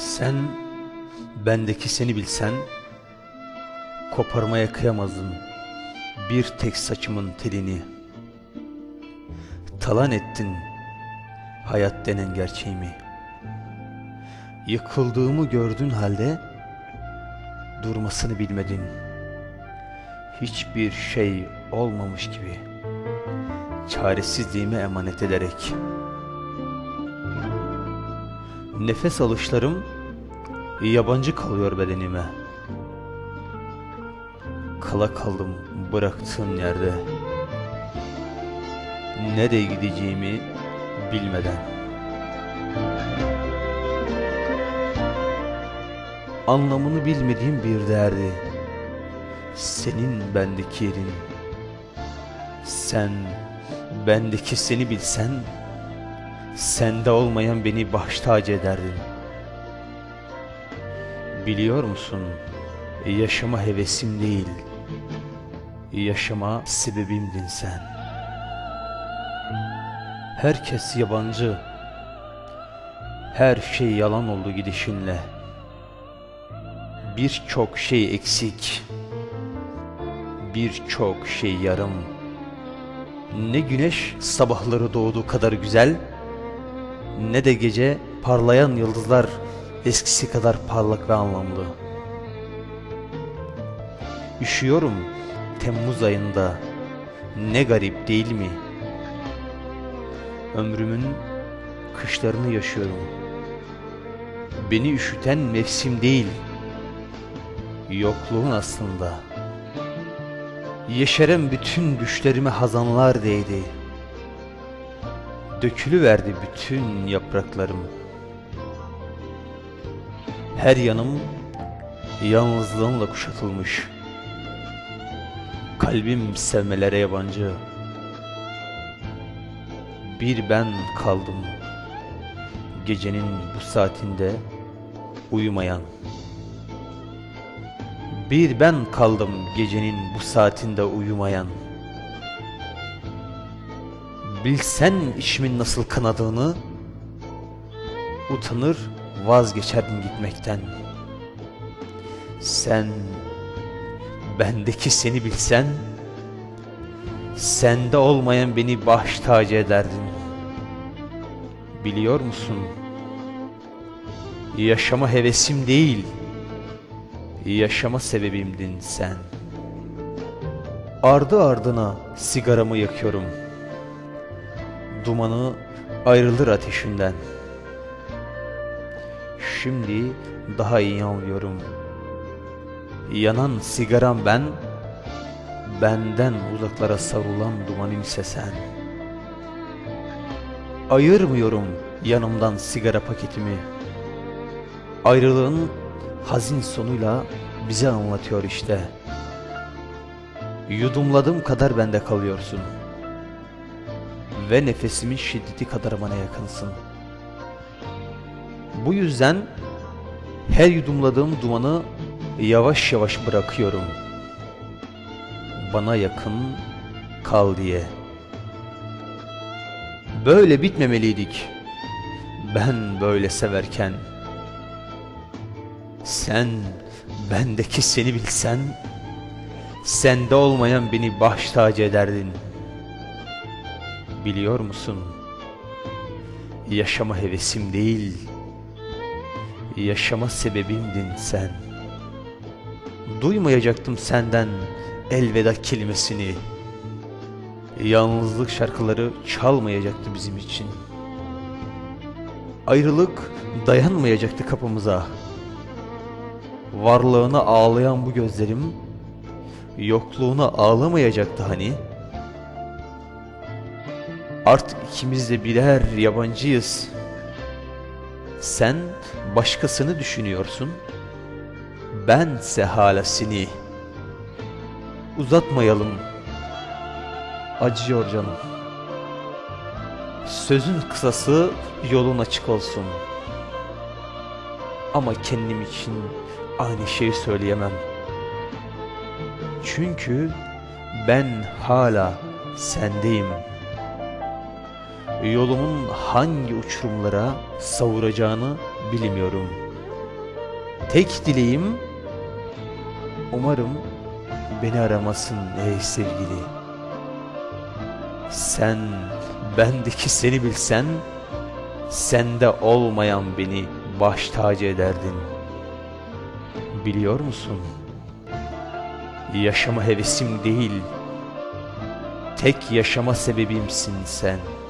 Sen bendeki seni bilsen Koparmaya kıyamazdın bir tek saçımın telini. Talan ettin hayat denen gerçeğimi. Yıkıldığımı gördün halde Durmasını bilmedin. Hiçbir şey olmamış gibi Çaresizliğime emanet ederek Nefes alışlarım yabancı kalıyor bedenime. Kala kaldım bıraktığın yerde. Nereye gideceğimi bilmeden. Anlamını bilmediğim bir derdi. Senin bendeki yerin. Sen bendeki seni bilsen Sende olmayan beni baş tacı ederdin. Biliyor musun? Yaşama hevesim değil. Yaşama sebebimdin sen. Herkes yabancı. Her şey yalan oldu gidişinle. Birçok şey eksik. Birçok şey yarım. Ne güneş sabahları doğduğu kadar güzel ne de gece parlayan yıldızlar eskisi kadar parlak ve anlamlı. Üşüyorum Temmuz ayında. Ne garip değil mi? Ömrümün kışlarını yaşıyorum. Beni üşüten mevsim değil, yokluğun aslında. Yeşeren bütün düşlerime hazanlar değdi. Dökülüverdi bütün yapraklarım. Her yanım yalnızlığımla kuşatılmış. Kalbim sevmelere yabancı. Bir ben kaldım. Gecenin bu saatinde uyumayan. Bir ben kaldım gecenin bu saatinde uyumayan. Bilsen işimin nasıl kanadığını Utanır vazgeçerdin gitmekten. Sen Bendeki seni bilsen Sende olmayan beni baş tacı ederdin. Biliyor musun? Yaşama hevesim değil Yaşama sebebimdin sen. Ardı ardına sigaramı yakıyorum dumanı ayrılır ateşinden. Şimdi daha iyi anlıyorum. Yanan sigaram ben, benden uzaklara savrulan dumanım ise sen. Ayırmıyorum yanımdan sigara paketimi. Ayrılığın hazin sonuyla bize anlatıyor işte. Yudumladığım kadar bende kalıyorsun.'' Ve nefesimin şiddeti kadar bana yakınsın. Bu yüzden her yudumladığım dumanı yavaş yavaş bırakıyorum. Bana yakın kal diye. Böyle bitmemeliydik. Ben böyle severken. Sen bendeki seni bilsen, sende olmayan beni baş tacı ederdin.'' Biliyor musun? Yaşama hevesim değil, yaşama sebebimdin sen. Duymayacaktım senden elveda kelimesini. Yalnızlık şarkıları çalmayacaktı bizim için. Ayrılık dayanmayacaktı kapımıza. Varlığına ağlayan bu gözlerim, yokluğuna ağlamayacaktı hani.'' Artık ikimiz de birer yabancıyız. Sen başkasını düşünüyorsun. Bense hala seni. Uzatmayalım. Acıyor canım. Sözün kısası yolun açık olsun. Ama kendim için aynı şeyi söyleyemem. Çünkü ben hala sendeyim.'' Yolumun hangi uçurumlara savuracağını bilmiyorum. tek dileğim umarım beni aramasın ey sevgili. Sen bendeki seni bilsen sende olmayan beni baş tacı ederdin. Biliyor musun? Yaşama hevesim değil, tek yaşama sebebimsin sen.''